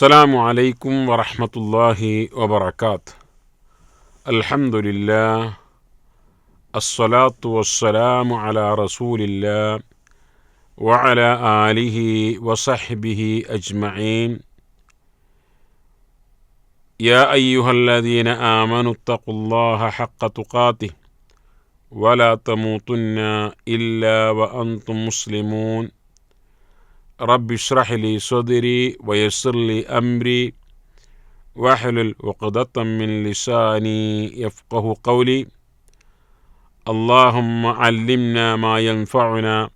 السلام عليكم ورحمة الله وبركاته. الحمد لله الصلاة والسلام على رسول الله وعلى آله وصحبه أجمعين. يا أيها الذين آمنوا اتقوا الله حق تقاته ولا تموتن إلا وأنتم مسلمون. رب اشرح لي صدري ويسر لي أمري واحلل عقدة من لساني يفقه قولي اللهم علمنا ما ينفعنا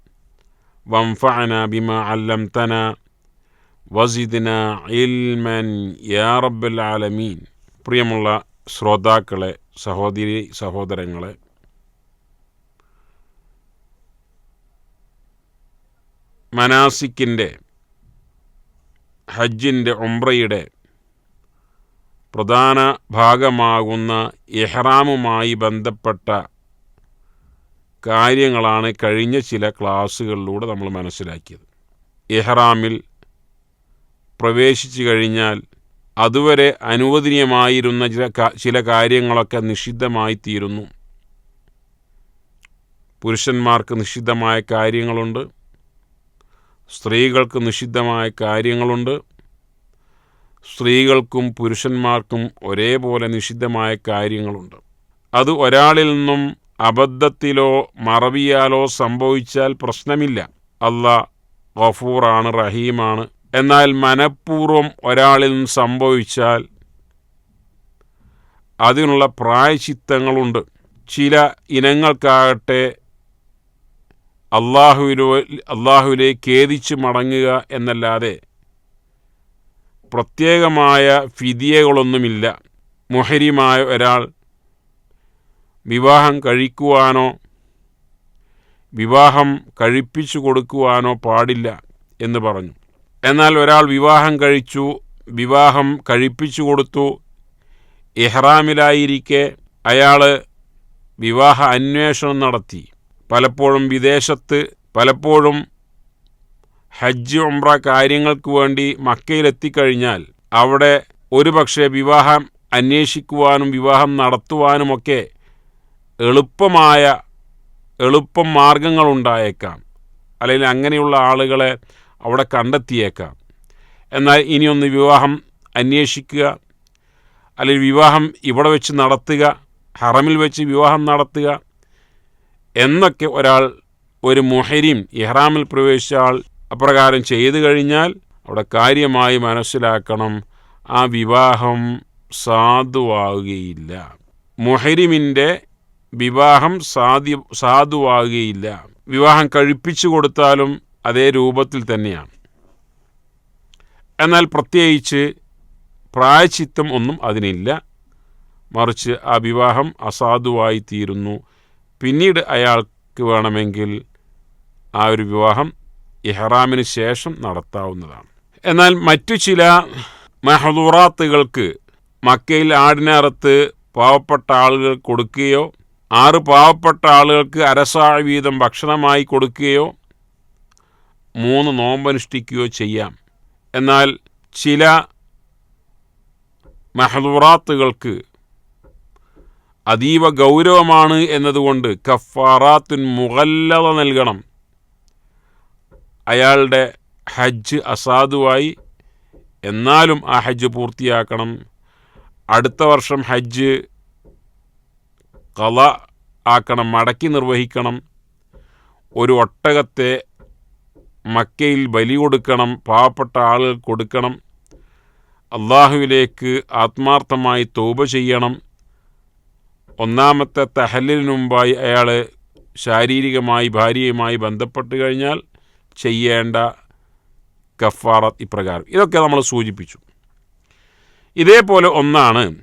وانفعنا بما علمتنا വസിദ്ന ഇൽമൻ യാ റബ്ബൽ ആലമീൻ പ്രിയമുള്ള ശ്രോതാക്കളെ സഹോദരി സഹോദരങ്ങളെ മനാസിക്കിന്റെ ഹജ്ജിന്റെ ഉംറയുടെ പ്രധാന ഭാഗമാകുന്ന ഇഹ്റാമുമായി ബന്ധപ്പെട്ട കാര്യങ്ങളാണ് കഴിഞ്ഞ ചില ക്ലാസ്സുകളിലൂടെ നമ്മൾ മനസ്സിലാക്കിയത്. ഇഹ്റാമിൽ പ്രവേശിച്ചു കഴിഞ്ഞാൽ അതുവരെ അനുവദനീയമായിരുന്ന ചില ചില കാര്യങ്ങളൊക്കെ നിഷിദ്ധമായി തീരുന്നു. പുരുഷന്മാർക്ക് നിഷിദ്ധമായ കാര്യങ്ങളുണ്ട്. സ്ത്രീകൾക്ക് നിഷിദ്ധമായ കാര്യങ്ങളുണ്ട്. സ്ത്രീകൾക്കും പുരുഷന്മാർക്കും ഒരേപോലെ നിഷിദ്ധമായ കാര്യങ്ങളുണ്ട്. അത് ഒരാളിൽ നിന്നും അബദ്ധത്തിലോ മറവിയാലോ സംഭവിച്ചാൽ പ്രശ്നമില്ല. അല്ല ഗഫൂറാണ് റഹീമാണ്. എന്നാൽ മനഃപൂർവം ഒരാളിൽ നിന്നും സംഭവിച്ചാൽ അതിനുള്ള പ്രായചിത്തങ്ങളുണ്ട് ചില ഇനങ്ങൾക്കാകട്ടെ അള്ളാഹുവിലോ അള്ളാഹുവിലേക്ക് ഖേദിച്ച് മടങ്ങുക എന്നല്ലാതെ പ്രത്യേകമായ ഫിതിയകളൊന്നുമില്ല മുഹരിമായ ഒരാൾ വിവാഹം കഴിക്കുവാനോ വിവാഹം കഴിപ്പിച്ചു കൊടുക്കുവാനോ പാടില്ല എന്ന് പറഞ്ഞു. എന്നാൽ ഒരാൾ വിവാഹം കഴിച്ചു വിവാഹം കഴിപ്പിച്ചു കൊടുത്തു ഇഹ്റാമിലായിരിക്കെ അയാൾ വിവാഹ അന്വേഷണം നടത്തി. പലപ്പോഴും വിദേശത്ത് പലപ്പോഴും ഹജ്ജ് ഉംറ കാര്യങ്ങൾക്ക് വേണ്ടി മക്കയിലെത്തിക്കഴിഞ്ഞാൽ അവിടെ ഒരുപക്ഷെ വിവാഹം അന്വേഷിക്കുവാനും വിവാഹം നടത്തുവാനുമൊക്കെ എളുപ്പമായ എളുപ്പം മാർഗങ്ങളുണ്ടായേക്കാം. അല്ലെങ്കിൽ അങ്ങനെയുള്ള ആളുകളെ അവിടെ കണ്ടെത്തിയേക്കാം. എന്നാൽ ഇനിയൊന്ന് വിവാഹം അന്വേഷിക്കുക അല്ലെങ്കിൽ വിവാഹം ഇവിടെ വെച്ച് നടത്തുക ഹറമിൽ വെച്ച് വിവാഹം നടത്തുക എന്നൊക്കെ ഒരാൾ ഒരു മുഹരിം ഇഹ്റാമിൽ പ്രവേശിച്ചാൽ അപ്രകാരം ചെയ്തു കഴിഞ്ഞാൽ അവിടെ കാര്യമായി മനസ്സിലാക്കണം ആ വിവാഹം സാധുവാകുകയില്ല. മുഹരിമിന്റെ വിവാഹം സാധ്യ സാധുവാകുകയില്ല. വിവാഹം കഴിപ്പിച്ചു കൊടുത്താലും അതേ രൂപത്തിൽ തന്നെയാണ്. എന്നാൽ പ്രത്യേകിച്ച് പ്രായച്ചിത്തം ഒന്നും അതിനില്ല. മറിച്ച് ആ വിവാഹം അസാധുവായി തീരുന്നു പിന്നീട് അയാൾക്ക് വേണമെങ്കിൽ ആ ഒരു വിവാഹം ഇഹ്റാമിന് ശേഷം നടത്താവുന്നതാണ്. എന്നാൽ മറ്റു ചില മെഹദൂറാത്തുകൾക്ക് മക്കയിൽ ആടിനറത്ത് പാവപ്പെട്ട ആളുകൾ കൊടുക്കുകയോ ആറ് പാവപ്പെട്ട ആളുകൾക്ക് അരസാഴ വീതം ഭക്ഷണമായി കൊടുക്കുകയോ മൂന്ന് നോമ്പനുഷ്ഠിക്കുകയോ ചെയ്യാം. എന്നാൽ ചില മെഹദൂറാത്തുകൾക്ക് അതീവ ഗൗരവമാണ് എന്നതുകൊണ്ട് കഫാറാത്തുൻ മുഗല്ലത നൽകണം. അയാളുടെ ഹജ്ജ് അസാധുവായി. എന്നാലും ആ ഹജ്ജ് പൂർത്തിയാക്കണം. അടുത്ത വർഷം ഹജ്ജ് കല ആക്കണം മടക്കി നിർവഹിക്കണം. ഒരു ഒട്ടകത്തെ മക്കയിൽ ബലി കൊടുക്കണം പാവപ്പെട്ട ആളുകൾ കൊടുക്കണം. അള്ളാഹുവിലേക്ക് ആത്മാർത്ഥമായി തോപ ചെയ്യണം. ഒന്നാമത്തെ തഹലിന് മുമ്പായി അയാൾ ശാരീരികമായി ഭാര്യയുമായി ബന്ധപ്പെട്ട് കഴിഞ്ഞാൽ ചെയ്യേണ്ട കഫാറത്ത് ഇപ്രകാരം. ഇതൊക്കെ നമ്മൾ സൂചിപ്പിച്ചു. ഇതേപോലെ ഒന്നാണ്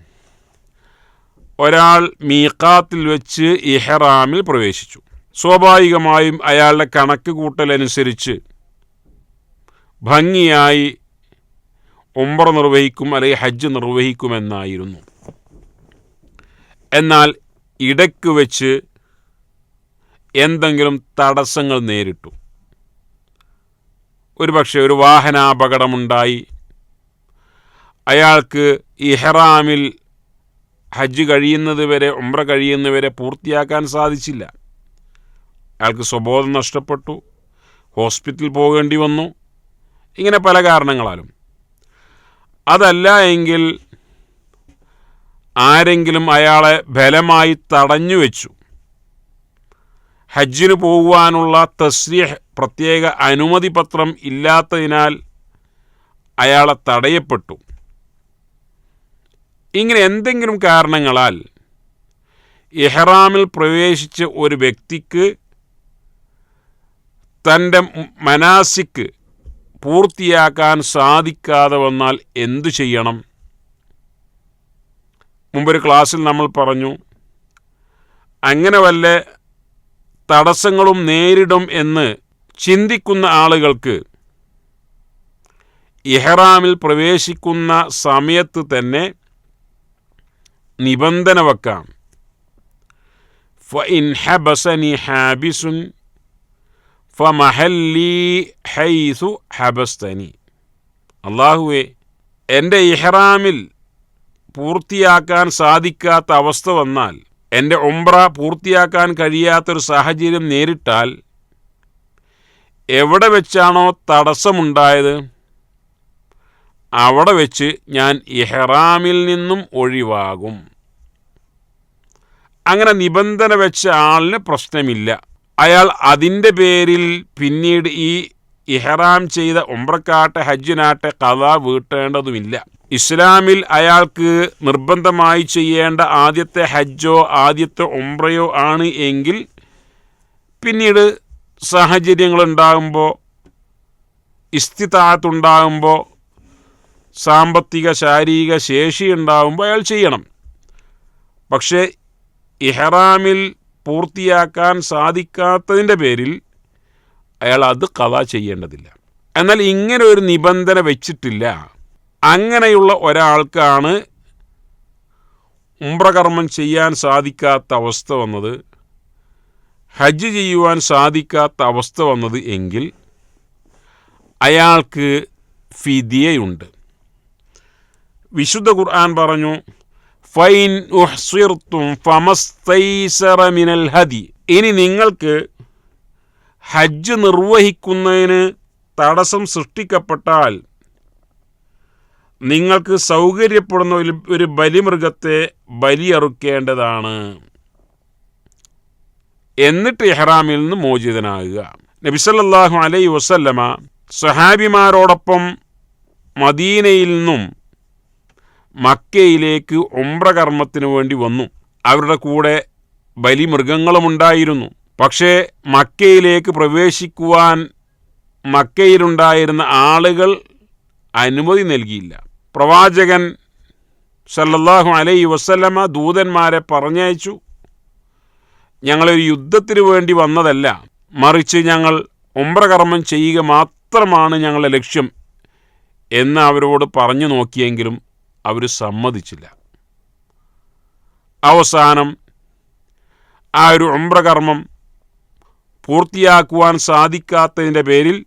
ഒരാൾ മീക്കാത്തിൽ വെച്ച് ഇഹ്റാമിൽ പ്രവേശിച്ചു. സ്വാഭാവികമായും അയാളുടെ കണക്ക് കൂട്ടലനുസരിച്ച് ഭംഗിയായി ഉംറ നിർവഹിക്കും അല്ലെങ്കിൽ ഹജ്ജ് നിർവഹിക്കുമെന്നായിരുന്നു. എന്നാൽ ഇടയ്ക്ക് വെച്ച് എന്തെങ്കിലും തടസ്സങ്ങൾ നേരിട്ടു. ഒരു പക്ഷേ ഒരു വാഹനാപകടമുണ്ടായി. അയാൾക്ക് ഇഹ്റാമിൽ ഹജ്ജ് കഴിയുന്നത് വരെ ഉംറ കഴിയുന്നവരെ പൂർത്തിയാക്കാൻ സാധിച്ചില്ല. അയാൾക്ക് സ്വബോധം നഷ്ടപ്പെട്ടു. ഹോസ്പിറ്റലിൽ പോകേണ്ടി വന്നു. ഇങ്ങനെ പല കാരണങ്ങളാലും. അതല്ല എങ്കിൽ ആരെങ്കിലും അയാളെ ബലമായി തടഞ്ഞു വെച്ചു. ഹജ്ജിന് പോകുവാനുള്ള തസ്രീഹ് പ്രത്യേക അനുമതി പത്രം ഇല്ലാത്തതിനാൽ അയാളെ തടയപ്പെട്ടു. ഇങ്ങനെ എന്തെങ്കിലും കാരണങ്ങളാൽ ഇഹ്റാമിൽ പ്രവേശിച്ച ഒരു വ്യക്തിക്ക് തന്റെ മനാസിക്ക് പൂർത്തിയാക്കാൻ സാധിക്കാതെ വന്നാൽ എന്തു ചെയ്യണം? മുമ്പൊരു ക്ലാസ്സിൽ നമ്മൾ പറഞ്ഞു അങ്ങനെ വല്ല തടസ്സങ്ങളും നേരിടും എന്ന് ചിന്തിക്കുന്ന ആളുകൾക്ക് ഇഹ്റാമിൽ പ്രവേശിക്കുന്ന സമയത്ത് തന്നെ നിബന്ധന വെക്കാം. ഫഇൻ ഹബസനി ഹാബിസുൻ ഫമഹല്ലി ഹൈസു ഹബസ്തനി. അള്ളാഹുവെ എന്റെ ഇഹ്റാമിൽ പൂർത്തിയാക്കാൻ സാധിക്കാത്ത അവസ്ഥ വന്നാൽ എന്റെ ഉംറ പൂർത്തിയാക്കാൻ കഴിയാത്തൊരു സാഹചര്യം നേരിട്ടാൽ എവിടെ വെച്ചാണോ തടസ്സമുണ്ടായത്? അവിടെ വെച്ച് ഞാൻ ഇഹ്റാമിൽ നിന്നും ഒഴിവാകും. അങ്ങനെ നിബന്ധന വെച്ച ആളിന് പ്രശ്നമില്ല. അയാൾ അതിന്റെ പേരിൽ പിന്നീട് ഈ ഇഹ്റാം ചെയ്ത ഉംറക്കാട്ടെ ഹജ്ജിനാട്ടെ കഥ വീട്ടേണ്ടതുമില്ല. ഇസ്ലാമിൽ അയാൾക്ക് നിർബന്ധമായി ചെയ്യേണ്ട ആദ്യത്തെ ഹജ്ജോ ആദ്യത്തെ ഉംറയോ ആണ് എങ്കിൽ പിന്നീട് സാഹചര്യങ്ങളുണ്ടാകുമ്പോൾ ഇസ്തിതാത്തുണ്ടാകുമ്പോൾ സാമ്പത്തിക ശാരീരിക ശേഷി ഉണ്ടാകുമ്പോൾ അയാൾ ചെയ്യണം. പക്ഷേ ഇഹ്റാമിൽ പൂർത്തിയാക്കാൻ സാധിക്കാത്തതിന്റെ പേരിൽ അയാൾ അത് കഥ ചെയ്യേണ്ടതില്ല. എന്നാൽ ഇങ്ങനെ ഒരു നിബന്ധന വെച്ചിട്ടില്ല. അങ്ങനെയുള്ള ഒരാൾക്കാണ് ഉംറകർമ്മം ചെയ്യാൻ സാധിക്കാത്ത അവസ്ഥ വന്നത് ഹജ്ജ് ചെയ്യുവാൻ സാധിക്കാത്ത അവസ്ഥ വന്നത് എങ്കിൽ അയാൾക്ക് ഫിദിയയുണ്ട്. വിശുദ്ധ ഖുർആൻ പറഞ്ഞു ഫൈൻ ഉഹ്സിർത്തും മിനൽ ഹദി. ഇനി നിങ്ങൾക്ക് ഹജ്ജ് നിർവഹിക്കുന്നതിന് തടസ്സം സൃഷ്ടിക്കപ്പെട്ടാൽ നിങ്ങൾക്ക് സൗകര്യപ്പെടുന്ന ഒരു ബലിമൃഗത്തെ ബലിയറുക്കേണ്ടതാണ്. എന്നിട്ട് ഇഹ്റാമിൽ നിന്ന് മോചിതനാകുക. നബിസല്ലാഹു അലൈ വസല്ലമ സഹാബിമാരോടൊപ്പം മദീനയിൽ നിന്നും മക്കയിലേക്ക് ഒമ്പ്രകർമ്മത്തിന് വേണ്ടി വന്നു. അവരുടെ കൂടെ ബലിമൃഗങ്ങളുമുണ്ടായിരുന്നു പക്ഷേ മക്കയിലേക്ക് പ്രവേശിക്കുവാൻ മക്കയിലുണ്ടായിരുന്ന ആളുകൾ അനുമതി നൽകിയില്ല. പ്രവാചകൻ സല്ലല്ലാഹു അലൈ വസല്ലമ ദൂതന്മാരെ പറഞ്ഞയച്ചു. ഞങ്ങളൊരു യുദ്ധത്തിന് വേണ്ടി വന്നതല്ല. മറിച്ച് ഞങ്ങൾ ഒമ്പ്രകർമ്മം ചെയ്യുക മാത്രമാണ് ഞങ്ങളുടെ ലക്ഷ്യം എന്ന് അവരോട് പറഞ്ഞു നോക്കിയെങ്കിലും അവർ സമ്മതിച്ചില്ല. അവസാനം ആ ഒരു ഒമ്പ്രകർമ്മം പൂർത്തിയാക്കുവാൻ സാധിക്കാത്തതിന്റെ പേരിൽ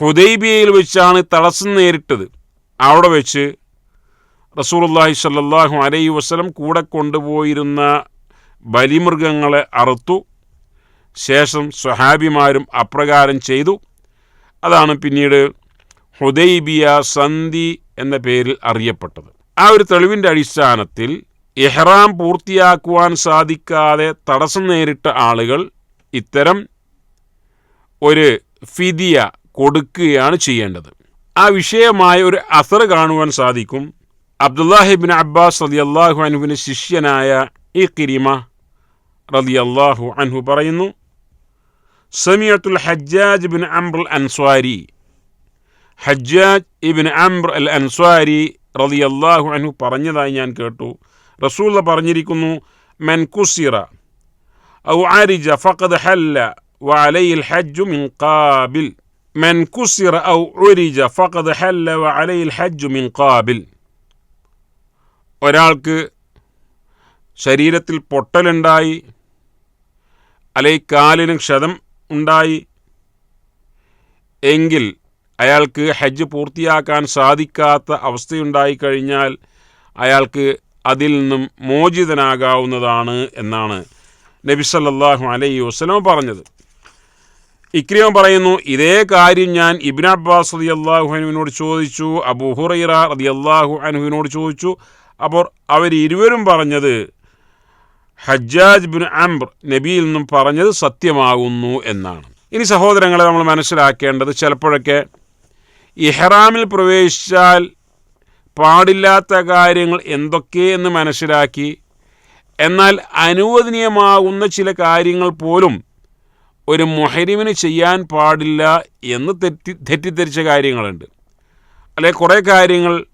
ഹുദൈബിയയിൽ വെച്ചാണ് തടസ്സം നേരിട്ടത്. അവിടെ വെച്ച് റസൂലുള്ളാഹി സല്ലാഹു അലൈ വസ്ലം കൂടെ കൊണ്ടുപോയിരുന്ന ബലിമൃഗങ്ങളെ അറുത്തു. ശേഷം സ്വഹാബിമാരും അപ്രകാരം ചെയ്തു. അതാണ് പിന്നീട് ഹുദൈബിയ സന്ധി എന്ന പേരിൽ അറിയപ്പെട്ടത്. ആ ഒരു തെളിവിന്റെ അടിസ്ഥാനത്തിൽ ഇഹ്റാം പൂർത്തിയാക്കുവാൻ സാധിക്കാതെ തടസ്സം നേരിട്ട ആളുകൾ ഇത്തരം ഒരു ഫിദിയ കൊടുക്കുകയാണ് ചെയ്യേണ്ടത്. ആ വിഷയമായ ഒരു അസർ കാണുവാൻ സാധിക്കും. അബ്ദുല്ലാഹിബിൻ അബ്ബാസ് റതി അള്ളാഹു അനുവിന് ശിഷ്യനായ ഇ കിരിമ റതി അള്ളാഹു അൻഹു പറയുന്നു സമീഅത്തുൽ ഹജ്ജാജ് ബിൻ അംബ്രൽ അൻസ്വാരി ഹജ്ജാജ് ഇബിൻ അംബ്ര അൽ അൻസ്വാരി റതി അള്ളാഹു അൻഹു പറഞ്ഞതായി ഞാൻ കേട്ടു. റസൂല പറഞ്ഞിരിക്കുന്നു മെൻ കുസിറ ഔ ആരിജ ഫഖദ് ഹല്ല വലയിൽ ഹജ്ജു മിൻ കാബിൽ من كسر أو عرج فقد حل وعليه الحج من قابل ഒരാൾക്ക് ശരീരത്തിൽ പൊട്ടലുണ്ടായി അല്ലെങ്കിൽ കാലിന് ക്ഷതം ഉണ്ടായി എങ്കിൽ അയാൾക്ക് ഹജ്ജ് പൂർത്തിയാക്കാൻ സാധിക്കാത്ത അവസ്ഥയുണ്ടായിക്കഴിഞ്ഞാൽ അയാൾക്ക് അതിൽ നിന്നും മോചിതനാകാവുന്നതാണ് എന്നാണ് നബി സല്ലല്ലാഹു അലൈഹി വസല്ലം പറഞ്ഞത് ഇക്രിമ പറയുന്നു ഇതേ കാര്യം ഞാൻ ഇബിൻ അബ്ബാസ് റതി അള്ളാഹു അനുവിനോട് ചോദിച്ചു അബു ഹുറൈറ റതി അള്ളാഹു അനുവിനോട് ചോദിച്ചു. അപ്പോൾ അവർ ഇരുവരും പറഞ്ഞത് ഹജ്ജാജ് ബിൻ അംബർ നബിയിൽ നിന്നും പറഞ്ഞത് സത്യമാകുന്നു എന്നാണ്. ഇനി സഹോദരങ്ങളെ നമ്മൾ മനസ്സിലാക്കേണ്ടത് ചിലപ്പോഴൊക്കെ ഇഹ്റാമിൽ പ്രവേശിച്ചാൽ പാടില്ലാത്ത കാര്യങ്ങൾ എന്തൊക്കെ എന്ന് മനസ്സിലാക്കി എന്നാൽ അനുവദനീയമാകുന്ന ചില കാര്യങ്ങൾ പോലും ഒരു മുഹരിമിന് ചെയ്യാൻ പാടില്ല എന്ന് തെറ്റി തെറ്റിദ്ധരിച്ച കാര്യങ്ങളുണ്ട്. അല്ലെ കുറേ കാര്യങ്ങൾ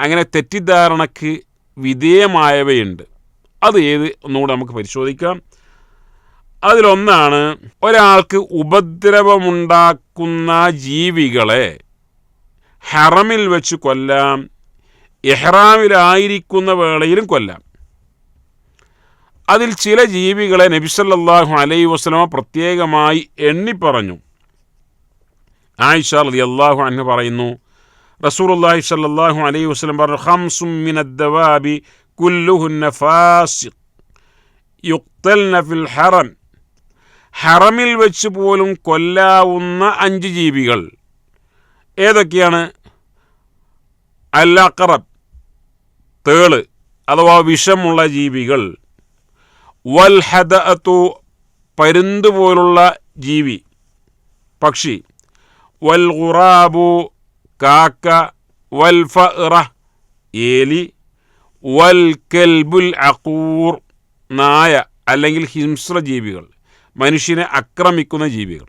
അങ്ങനെ തെറ്റിദ്ധാരണക്ക് വിധേയമായവയുണ്ട്. അത് ഏത് ഒന്നുകൂടെ നമുക്ക് പരിശോധിക്കാം. അതിലൊന്നാണ് ഒരാൾക്ക് ഉപദ്രവമുണ്ടാക്കുന്ന ജീവികളെ ഹറമിൽ വെച്ച് കൊല്ലാം എഹ്റാമിലായിരിക്കുന്ന വേളയിലും കൊല്ലാം. അതിൽ ചില ജീവികളെ നബിസല്ലാഹു അലൈ വസ്ലമ പ്രത്യേകമായി എണ്ണിപ്പറഞ്ഞു ആയിഷ അലി അള്ളാഹു അന്ന് പറയുന്നു റസൂലുള്ളാഹി സല്ലാഹു അലൈ വസ്ലം പറഞ്ഞു ഹംസും ഫിൽ ഹറം. ഹറമിൽ വെച്ച് പോലും കൊല്ലാവുന്ന അഞ്ച് ജീവികൾ ഏതൊക്കെയാണ്? അല്ലാക്കറ തേൾ അഥവാ വിഷമുള്ള ജീവികൾ. വൽഹദഅത്തു പരുന്ത് പോലുള്ള ജീവി പക്ഷി. വൽ ഖുറാബു കാക്ക വൽ ഫറ ഏലി വൽ കെൽബുൽ അക്കൂർ നായ അല്ലെങ്കിൽ ഹിംസ്ര ജീവികൾ മനുഷ്യനെ ആക്രമിക്കുന്ന ജീവികൾ.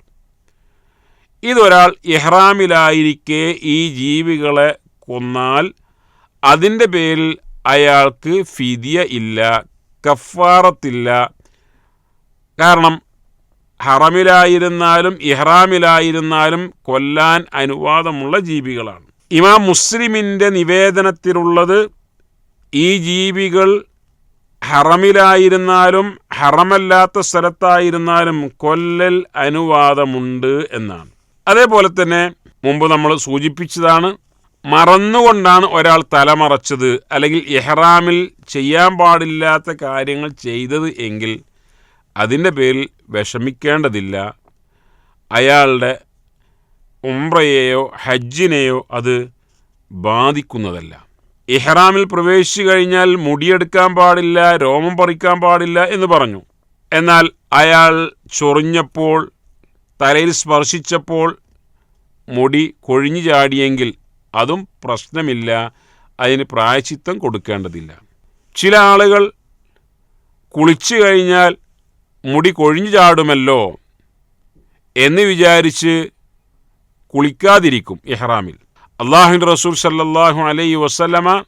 ഇതൊരാൾ ഇഹ്റാമിലായിരിക്കെ ഈ ജീവികളെ കൊന്നാൽ അതിന്റെ പേരിൽ അയാൾക്ക് ഫിദിയ ഇല്ല കഫാറത്തില്ല. കാരണം ഹറമിലായിരുന്നാലും ഇഹ്റാമിലായിരുന്നാലും കൊല്ലാൻ അനുവാദമുള്ള ജീവികളാണ്. ഇമാം മുസ്ലിമിന്റെ നിവേദനത്തിലുള്ളത് ഈ ജീവികൾ ഹറമിലായിരുന്നാലും ഹറമല്ലാത്ത സ്ഥലത്തായിരുന്നാലും കൊല്ലൽ അനുവാദമുണ്ട് എന്നാണ്. അതേപോലെ തന്നെ മുമ്പ് നമ്മൾ സൂചിപ്പിച്ചതാണ് മറന്നുകൊണ്ടാണ് ഒരാൾ തലമറച്ചത് അല്ലെങ്കിൽ ഇഹ്റാമിൽ ചെയ്യാൻ പാടില്ലാത്ത കാര്യങ്ങൾ ചെയ്തത് എങ്കിൽ അതിന്റെ പേരിൽ വിഷമിക്കേണ്ടതില്ല. അയാളുടെ ഉംറയെയോ ഹജ്ജിനെയോ അത് ബാധിക്കുന്നതല്ല. ഇഹ്റാമിൽ പ്രവേശിച്ചു കഴിഞ്ഞാൽ മുടിയെടുക്കാൻ പാടില്ല രോമം പറിക്കാൻ പാടില്ല എന്ന് പറഞ്ഞു. എന്നാൽ അയാൾ ചൊറിഞ്ഞപ്പോൾ തലയിൽ സ്പർശിച്ചപ്പോൾ മുടി കൊഴിഞ്ഞു ചാടിയെങ്കിൽ അതും പ്രശ്നമില്ല. അതിന് പ്രായച്ചിത്തം കൊടുക്കേണ്ടതില്ല. ചില ആളുകൾ കുളിച്ചു കഴിഞ്ഞാൽ മുടി കൊഴിഞ്ഞു ചാടുമല്ലോ എന്ന് വിചാരിച്ച് കുളിക്കാതിരിക്കും ഇഹ്റാമിൽ. അള്ളാഹു റസൂൽ സല്ലാഹു അലൈ വസ്ലമ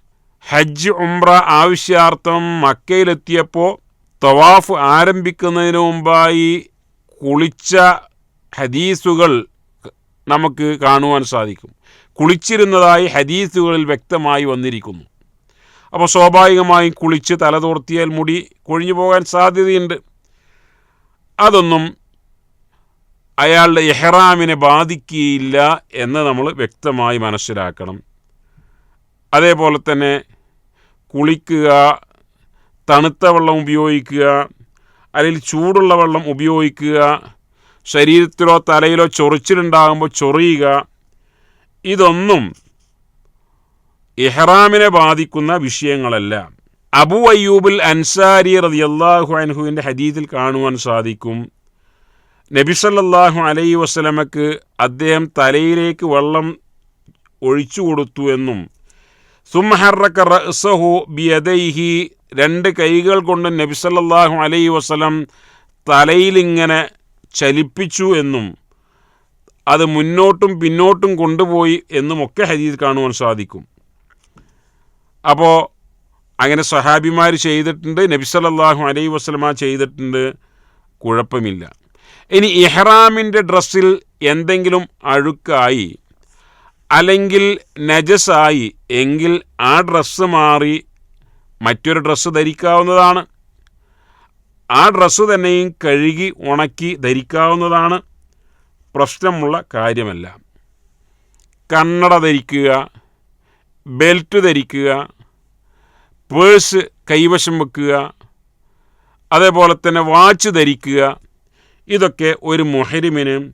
ഹജ്ജ് ഉംറ ആവശ്യാർത്ഥം മക്കയിലെത്തിയപ്പോൾ തവാഫ് ആരംഭിക്കുന്നതിന് മുമ്പായി കുളിച്ച ഹദീസുകൾ നമുക്ക് കാണുവാൻ സാധിക്കും. കുളിച്ചിരുന്നതായി ഹദീസുകളിൽ വ്യക്തമായി വന്നിരിക്കുന്നു. അപ്പോൾ സ്വാഭാവികമായും കുളിച്ച് തലതോർത്തിയാൽ മുടി കൊഴിഞ്ഞു പോകാൻ സാധ്യതയുണ്ട്. അതൊന്നും അയാളുടെ എഹ്റാമിനെ ബാധിക്കുകയില്ല എന്ന് നമ്മൾ വ്യക്തമായി മനസ്സിലാക്കണം. അതേപോലെ തന്നെ കുളിക്കുക തണുത്ത വെള്ളം ഉപയോഗിക്കുക അല്ലെങ്കിൽ ചൂടുള്ള വെള്ളം ഉപയോഗിക്കുക ശരീരത്തിലോ തലയിലോ ചൊറിച്ചിലുണ്ടാകുമ്പോൾ ചൊറിയുക ഇതൊന്നും ഇഹ്റാമിനെ ബാധിക്കുന്ന വിഷയങ്ങളല്ല. അബു അയ്യൂബുൽ അൻസാരി റതിയല്ലാഹു അൻഹുവിന്റെ ഹദീദിൽ കാണുവാൻ സാധിക്കും. നബിസല്ലാഹു അലൈ വസ്ലമക്ക് അദ്ദേഹം തലയിലേക്ക് വെള്ളം ഒഴിച്ചു കൊടുത്തു എന്നും സുംഹറക്ക റസഹു ബിയദൈഹി രണ്ട് കൈകൾ കൊണ്ട് നബിസല്ലാഹു അലൈ വസ്ലം തലയിലിങ്ങനെ ചലിപ്പിച്ചു എന്നും അത് മുന്നോട്ടും പിന്നോട്ടും കൊണ്ടുപോയി എന്നുമൊക്കെ ഹദീസ് കാണുവാൻ സാധിക്കും. അപ്പോൾ അങ്ങനെ സഹാബിമാർ ചെയ്തിട്ടുണ്ട് നബിസല്ലാഹു അലൈ വസ്ലമ ചെയ്തിട്ടുണ്ട് കുഴപ്പമില്ല. ഇനി ഇഹ്റാമിന്റെ ഡ്രസ്സിൽ എന്തെങ്കിലും അഴുക്കായി അല്ലെങ്കിൽ നജസായി എങ്കിൽ ആ ഡ്രസ്സ് മാറി മറ്റൊരു ഡ്രസ്സ് ധരിക്കാവുന്നതാണ്. ആ ഡ്രസ്സ് തന്നെയും കഴുകി ഉണക്കി ധരിക്കാവുന്നതാണ്. പ്രശ്നമുള്ള കാര്യമല്ല. കണ്ണട ധരിക്കുക ബെൽറ്റ് ധരിക്കുക പേഴ്സ് കൈവശം വെക്കുക അതേപോലെ തന്നെ വാച്ച് ധരിക്കുക ഇതൊക്കെ ഒരു മുഹരിമിന്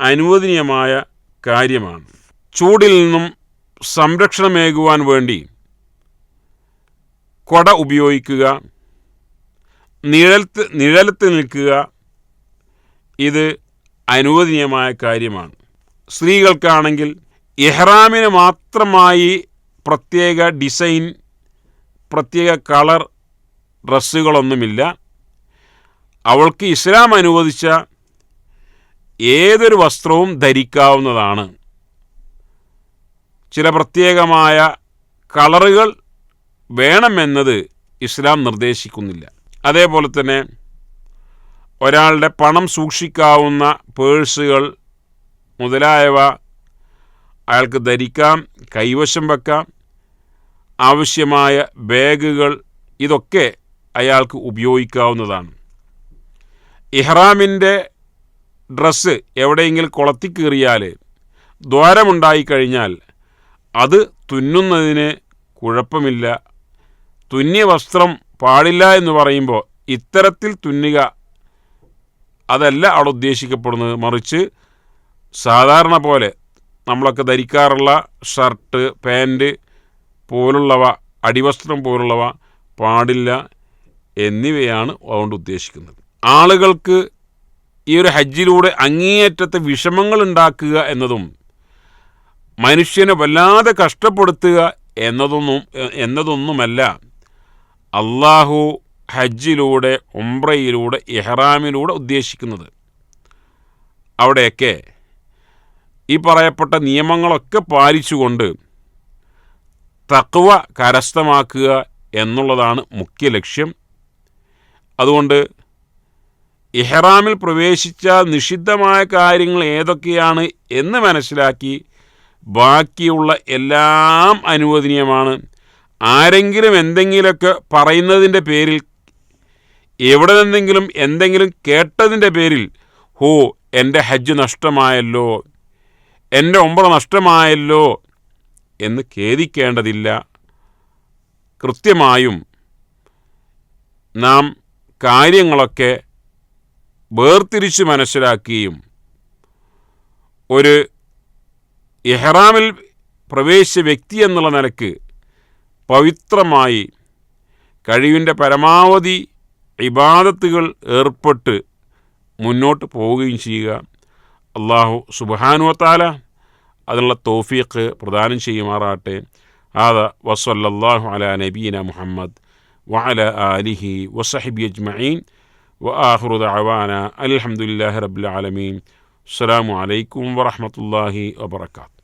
അനുവദനീയമായ കാര്യമാണ്. ചൂടിൽ നിന്നും സംരക്ഷണമേകുവാൻ വേണ്ടി കൊട ഉപയോഗിക്കുക നിഴലത്ത് നിഴലത്ത് നിൽക്കുക ഇത് അനുവദനീയമായ കാര്യമാണ്. സ്ത്രീകൾക്കാണെങ്കിൽ ഇഹ്റാമിന് മാത്രമായി പ്രത്യേക ഡിസൈൻ പ്രത്യേക കളർ ഡ്രസ്സുകളൊന്നുമില്ല. അവൾക്ക് ഇസ്ലാം അനുവദിച്ച ഏതൊരു വസ്ത്രവും ധരിക്കാവുന്നതാണ്. ചില പ്രത്യേകമായ കളറുകൾ വേണമെന്നത് ഇസ്ലാം നിർദ്ദേശിക്കുന്നില്ല. അതേപോലെ തന്നെ ഒരാളുടെ പണം സൂക്ഷിക്കാവുന്ന പേഴ്സുകൾ മുതലായവ അയാൾക്ക് ധരിക്കാം കൈവശം വെക്കാം. ആവശ്യമായ ബാഗുകൾ ഇതൊക്കെ അയാൾക്ക് ഉപയോഗിക്കാവുന്നതാണ്. ഇഹ്റാമിന്റെ ഡ്രസ്സ് എവിടെയെങ്കിലും കുളത്തി കീറിയാൽ ദ്വാരമുണ്ടായിക്കഴിഞ്ഞാൽ അത് തുന്നുന്നതിന് കുഴപ്പമില്ല. തുന്നിയ വസ്ത്രം പാടില്ല എന്ന് പറയുമ്പോൾ ഇത്തരത്തിൽ തുന്നുക അതല്ല അവിടെ ഉദ്ദേശിക്കപ്പെടുന്നത്. മറിച്ച് സാധാരണ പോലെ നമ്മളൊക്കെ ധരിക്കാറുള്ള ഷർട്ട് പാന്റ് പോലുള്ളവ അടിവസ്ത്രം പോലുള്ളവ പാടില്ല എന്നിവയാണ് അതുകൊണ്ട് ഉദ്ദേശിക്കുന്നത്. ആളുകൾക്ക് ഈ ഒരു ഹജ്ജിലൂടെ അങ്ങേയറ്റത്തെ വിഷമങ്ങൾ ഉണ്ടാക്കുക എന്നതും മനുഷ്യനെ വല്ലാതെ കഷ്ടപ്പെടുത്തുക എന്നതൊന്നും എന്നതൊന്നുമല്ല. അള്ളാഹു ഹജ്ജിലൂടെ ഉംറയിലൂടെ ഇഹ്റാമിലൂടെ ഉദ്ദേശിക്കുന്നത്. അവിടെയൊക്കെ ഈ പറയപ്പെട്ട നിയമങ്ങളൊക്കെ പാലിച്ചുകൊണ്ട് തക്വ കരസ്ഥമാക്കുക എന്നുള്ളതാണ് മുഖ്യ ലക്ഷ്യം. അതുകൊണ്ട് ഇഹ്റാമിൽ പ്രവേശിച്ച നിഷിദ്ധമായ കാര്യങ്ങൾ ഏതൊക്കെയാണ് എന്ന് മനസ്സിലാക്കി ബാക്കിയുള്ള എല്ലാം അനുവദനീയമാണ്. ആരെങ്കിലും എന്തെങ്കിലുമൊക്കെ പറയുന്നതിന്റെ പേരിൽ എവിടെ നിന്നെങ്കിലും എന്തെങ്കിലും കേട്ടതിന്റെ പേരിൽ ഹോ എന്റെ ഹജ്ജ് നഷ്ടമായല്ലോ എന്റെ ഒമ്പത് നഷ്ടമായല്ലോ എന്ന് ഖേദിക്കേണ്ടതില്ല. കൃത്യമായും നാം കാര്യങ്ങളൊക്കെ വേർതിരിച്ച് മനസ്സിലാക്കുകയും ഒരു ഇഹ്റാമിൽ പ്രവേശ വ്യക്തി എന്നുള്ള നിലയ്ക്ക് പവിത്രമായി കഴിവിന്റെ പരമാവധി ഇബാദത്തുകൾ ഏർപ്പെട്ട് മുന്നോട്ട് പോവുകയും ചെയ്യുക അള്ളാഹു സുബാനുവത്താല അതിനുള്ള തോഫീഖ് പ്രദാനം ചെയ്യുമാറാട്ടെ ആദ വസല്ലാഹു അല നബീന മുഹമ്മദ് വഅല ആലിഹി വസഹിബി അജ്മഈൻ وآخر دعوانا الحمد لله رب العالمين السلام عليكم ورحمة الله وبركاته